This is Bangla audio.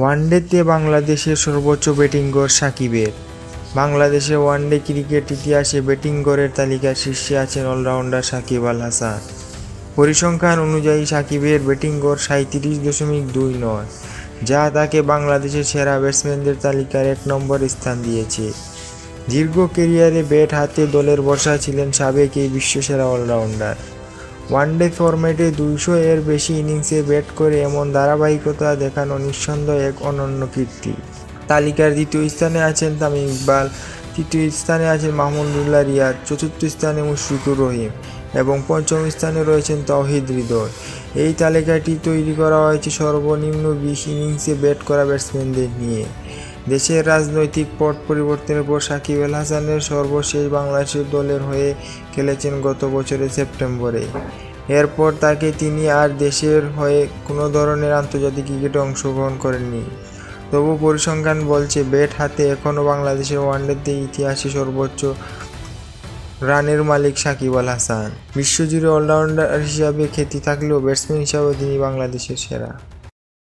ওয়ানডেতে বাংলাদেশের সর্বোচ্চ ব্যাটিং গড় সাকিবের। বাংলাদেশের ওয়ানডে ক্রিকেট ইতিহাসে ব্যাটিং গড়ের তালিকায় শীর্ষে আছেন অলরাউন্ডার সাকিব আল হাসান। পরিসংখ্যান অনুযায়ী সাকিবের ব্যাটিং গড় সাঁত্রিশ দশমিক দুই নয়, যা তাকে বাংলাদেশের সেরা ব্যাটসম্যানদের তালিকার এক নম্বর স্থান দিয়েছে। দীর্ঘ কেরিয়ারে ব্যাট হাতে দলের বর্ষা ছিলেন সাবেক এই বিশ্বসেরা অলরাউন্ডার। ওয়ানডে ফরম্যাটে দুইশো এর বেশি ইনিংসে ব্যাট করে এমন ধারাবাহিকতা দেখানো নিঃসন্দেহ এক অনন্য কীর্তি। তালিকার দ্বিতীয় স্থানে আছেন তামিম ইকবাল, তৃতীয় স্থানে আছেন মাহমুদুল্লাহ রিয়াদ, চতুর্থ স্থানে মুশফিকুর রহিম এবং পঞ্চম স্থানে রয়েছেন তৌহিদ হৃদয়। এই তালিকাটি তৈরি করা হয়েছে সর্বনিম্ন বিশ ইনিংসে ব্যাট করা ব্যাটসম্যানদের নিয়ে। দেশের রাজনৈতিক পট পরিবর্তনের পর সাকিব আল হাসানের সর্বশেষ বাংলাদেশের দলের হয়ে খেলেছেন গত বছরের সেপ্টেম্বরে। এরপর তাকে তিনি আর দেশের হয়ে কোনো ধরনের আন্তর্জাতিক ক্রিকেটে অংশগ্রহণ করেননি। তবু পরিসংখ্যান বলছে, ব্যাট হাতে এখনও বাংলাদেশের ওয়ানডেতে ইতিহাসে সর্বোচ্চ রানের মালিক সাকিব আল হাসান। বিশ্বজুড়ে অলরাউন্ডার হিসাবে খ্যাতি থাকলেও ব্যাটসম্যান হিসাবেও তিনি বাংলাদেশের সেরা।